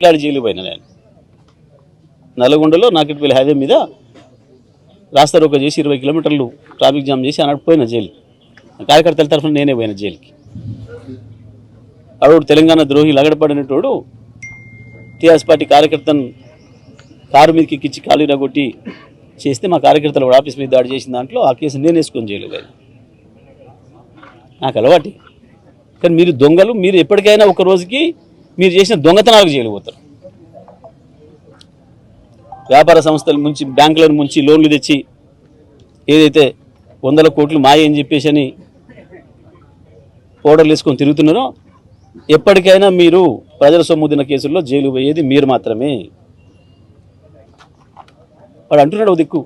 మాట్లాడి జైలు పోయిన నేను. నల్గొండలో నాకెట్పల్లి హైవే మీద రాస్తా రోక చేసి ఇరవై కిలోమీటర్లు ట్రాఫిక్ జామ్ చేసి అన్నట్టు పోయిన జైలు. కార్యకర్తల తరఫున నేనే పోయిన జైలుకి. అడు తెలంగాణ ద్రోహి లగడపడినటోడు టీఆర్ఎస్ పార్టీ కార్యకర్తను కారు మీదకి ఎక్కించి ఖాళీ కొట్టి చేస్తే మా కార్యకర్తలు ఆఫీస్ మీద దాడి చేసిన దాంట్లో ఆ కేసు నేను వేసుకొని జైలు పోయాను. నాకు అలవాటి. కానీ మీరు దొంగలు మీరు ఎప్పటికైనా ఒక రోజుకి మీరు చేసిన దొంగతనాలకు జైలు పోతారు. వ్యాపార సంస్థల ముంచి బ్యాంకులను ముంచి లోన్లు తెచ్చి ఏదైతే వందల కోట్లు మాయని చెప్పేసి అని పౌడర్లు వేసుకొని తిరుగుతున్నారో ఎప్పటికైనా మీరు ప్రజల సొమ్ముదిన కేసుల్లో జైలు పోయేది మీరు మాత్రమే. వాడు అంటున్నాడు ఓ దిక్కు.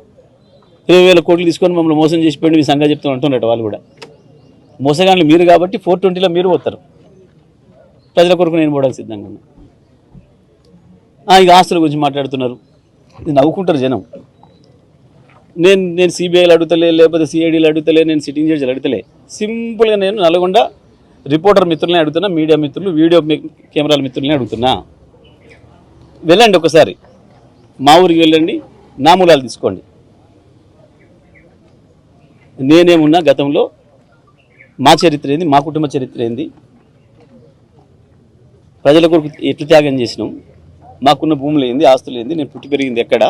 ఇరవై వేల కోట్లు తీసుకొని మమ్మల్ని మోసం చేసిపోయింది మీ సంగతి చెప్తాను అంటున్నాడు వాళ్ళు కూడా. మోసగాళ్ళు మీరు కాబట్టి ఫోర్ ట్వంటీలో మీరు పోతారు. ప్రజల కొరకు నేను పోవడానికి సిద్ధంగా ఉన్నా. ఇక ఆస్తుల గురించి మాట్లాడుతున్నారు. ఇది నవ్వుకుంటారు జనం. నేను నేను సిబిఐలు అడుగుతలే లేకపోతే సిఐడీలు అడుగుతలే నేను సిట్టింగ్ జడ్జిలు అడుగుతలే. సింపుల్గా నేను నల్గొండ రిపోర్టర్ మిత్రులనే అడుగుతున్నా మీడియా మిత్రులు వీడియో కెమెరాల మిత్రులనే అడుగుతున్నా. వెళ్ళండి ఒకసారి. మా ఊరికి వెళ్ళండి నా మూలాలు తీసుకోండి. నేనేమున్నా గతంలో మా చరిత్ర ఏంది మా కుటుంబ చరిత్ర ఏంది? ప్రజల కొరకు ఎట్లు త్యాగం చేసినాం? మాకున్న భూములు ఏంది? ఆస్తులు ఏంది? నేను పుట్టి పెరిగింది ఎక్కడ?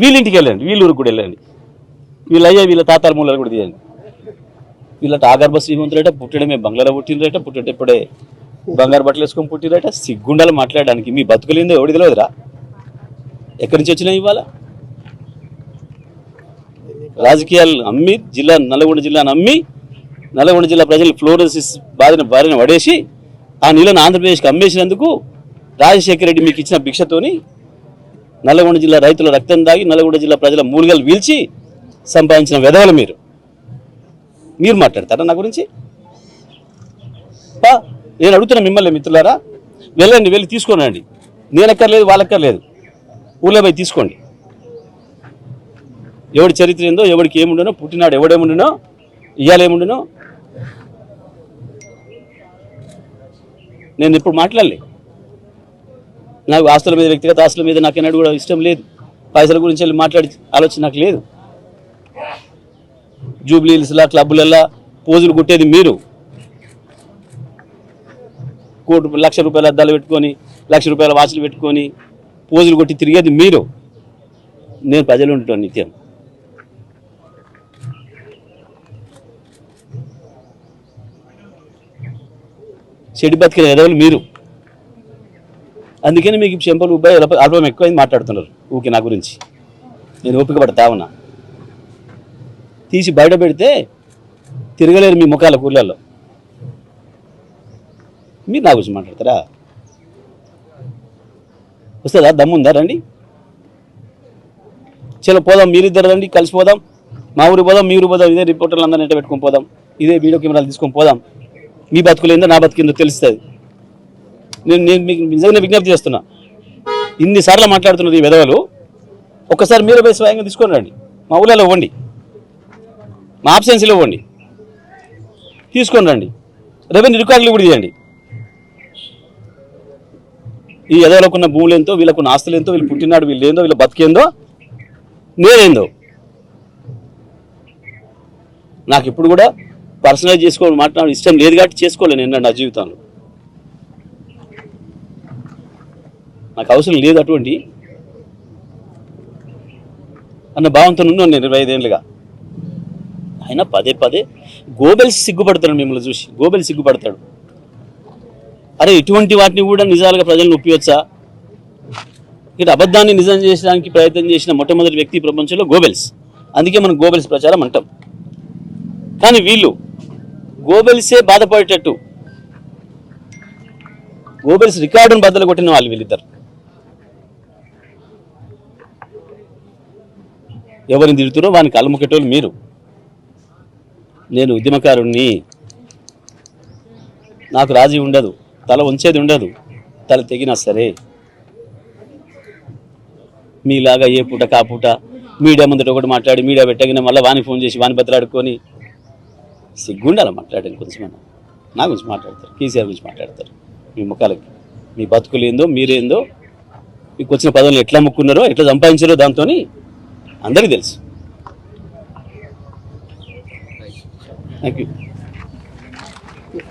వీళ్ళింటికి వెళ్ళండి. వీళ్ళ ఊరికి కూడా వెళ్ళండి. వీళ్ళ అయ్యా వీళ్ళ తాతాల మూలాలు కూడా తీయండి. వీళ్ళట ఆగర్భ శ్రీమంతులట పుట్టడమే బంగ్లాలో పుట్టినరట పుట్టేటప్పుడే బంగారు బట్టలు వేసుకొని పుట్టిరట సిగ్గుండాలి మాట్లాడడానికి. మీ బతుకులేందో ఎవడి తెలియదురా? ఎక్కడి నుంచి వచ్చినాయి ఇవాళ? రాజకీయాలు అమ్మి జిల్లా నల్గొండ జిల్లాను అమ్మి నల్గొండ జిల్లా ప్రజలు ఫ్లోరోసిస్ బాధిన బారిన పడేసి ఆ నీళ్ళను ఆంధ్రప్రదేశ్కి అమ్మేసినందుకు రాజశేఖర రెడ్డి మీకు ఇచ్చిన భిక్షతోని నల్గొండ జిల్లా రైతుల రక్తం దాగి నల్గొండ జిల్లా ప్రజల మూలిగలు వీల్చి సంపాదించిన వెధవలు మీరు. మీరు మాట్లాడతారా నా గురించి? పా నేను అడుగుతున్నా మిమ్మల్ని మిత్రులారా వెళ్ళండి వెళ్ళి తీసుకోనండి. నేనక్కర్లేదు వాళ్ళక్కర్లేదు. ఊళ్ళో పోయి తీసుకోండి. ఎవడి చరిత్ర ఏందో ఎవడికి ఏముండనో పుట్టినాడు ఎవడేముండనో ఇవాళ ఏముండనో నేను ఇప్పుడు మాట్లాడలే. నాకు ఆస్తుల మీద వ్యక్తిగత ఆస్తుల మీద నాకు ఎన్నడూ కూడా ఇష్టం లేదు. పైసల గురించి వెళ్ళి మాట్లాడి ఆలోచన నాకు లేదు. జూబ్లీహిల్స్లా క్లబ్బులల్లా పోజులు కొట్టేది మీరు. కోటి లక్ష రూపాయల అద్దాలు పెట్టుకొని లక్ష రూపాయల వాచ్లు పెట్టుకొని పోజులు కొట్టి తిరిగేది మీరు. నేను ప్రజలు ఉంటాను నిత్యం. చెడు బతికిన ఎదవలు మీరు. అందుకని మీకు చెంపలు ఉబ్బాయి అల్పం ఎక్కువైంది మాట్లాడుతున్నారు ఊకి నా గురించి. నేను ఓపిక పడతా ఉన్నా. తీసి బయట పెడితే తిరగలేరు మీ ముఖాల కూర్లలో. మీరు నా గురించి మాట్లాడతారా? వస్తుందా? దమ్ముందా? రండి. చలో పోదాం మీరిద్దరు రండి కలిసి పోదాం. మా ఊరికి పోదాం మీరు పోదాం ఇదే రిపోర్టర్లు అందరినీ ఎంట పెట్టుకొని పోదాం. ఇదే వీడియో కెమెరాలు తీసుకొని పోదాం. మీ బతుకులేందో నా బతికిందో తెలుస్తుంది. నేను నేను మీకు నిజంగా విజ్ఞప్తి చేస్తున్నా. ఇన్నిసార్లు మాట్లాడుతున్నారు ఈ విధవలు ఒక్కసారి మీరు పోయి స్వయంగా తీసుకొని రండి. మా ఊళ్ళలో ఇవ్వండి. మా ఆబ్సెన్సీలో ఇవ్వండి. తీసుకొని రండి. రెవెన్యూ రికార్డులు కూడా చేయండి ఈ ఎదవలకున్న భూములు ఎంతో వీళ్ళకున్న ఆస్తులు ఎంతో వీళ్ళు పుట్టినాడు వీళ్ళు ఏందో వీళ్ళు బతికేందో నేనేందో. నాకు ఇప్పుడు కూడా పర్సనలైజ్ చేసుకోవడం మాట్లాడడం ఇష్టం లేదు కాబట్టి చేసుకోలేను నేను నా జీవితంలో. నాకు అవసరం లేదు అటువంటి. అన్న భావంతో ఉన్నాను నేను ఇరవై ఐదేళ్ళుగా అయినా పదే పదే గోబెల్స్ సిగ్గుపడతాడు మిమ్మల్ని చూసి. గోబెల్ సిగ్గుపడతాడు. అరే ఇటువంటి వాటిని కూడా నిజాలుగా ప్రజలను ఒప్పివచ్చా ఇక్కడ అబద్ధాన్ని నిజం చేసడానికి ప్రయత్నం చేసిన మొట్టమొదటి వ్యక్తి ప్రపంచంలో గోబెల్స్. అందుకే మనం గోబెల్స్ ప్రచారం అంటాం. కానీ వీళ్ళు గోబెల్సే బాధపడేటట్టు. గోబెల్స్ రికార్డును బద్దలు కొట్టిన వాళ్ళు వీళ్ళిద్దరు. ఎవరిని తిడుతురో వానికి కలముకెటోళ్ళు మీరు. నేను ఉద్యమకారుణ్ణి. నాకు రాజీ ఉండదు తల ఉంచేది ఉండదు తల తెగినా సరే. మీలాగా ఏ పూట కా పూట మీడియా ముందట ఒకటి మాట్లాడి మీడియా పెట్టగిన మళ్ళీ వాని ఫోన్ చేసి వాని బతలాడుకొని సిగ్గుండాలి మాట్లాడాను కొంచెం నా గురించి మాట్లాడతారు కేసీఆర్ గురించి మాట్లాడతారు. మీ ముఖాలకి మీ బతుకులు ఏందో మీరేందో మీకు వచ్చిన పదవులు ఎట్లా ముక్కున్నారో ఎట్లా సంపాదించారో దాంతో అందరికీ తెలుసు. Thank you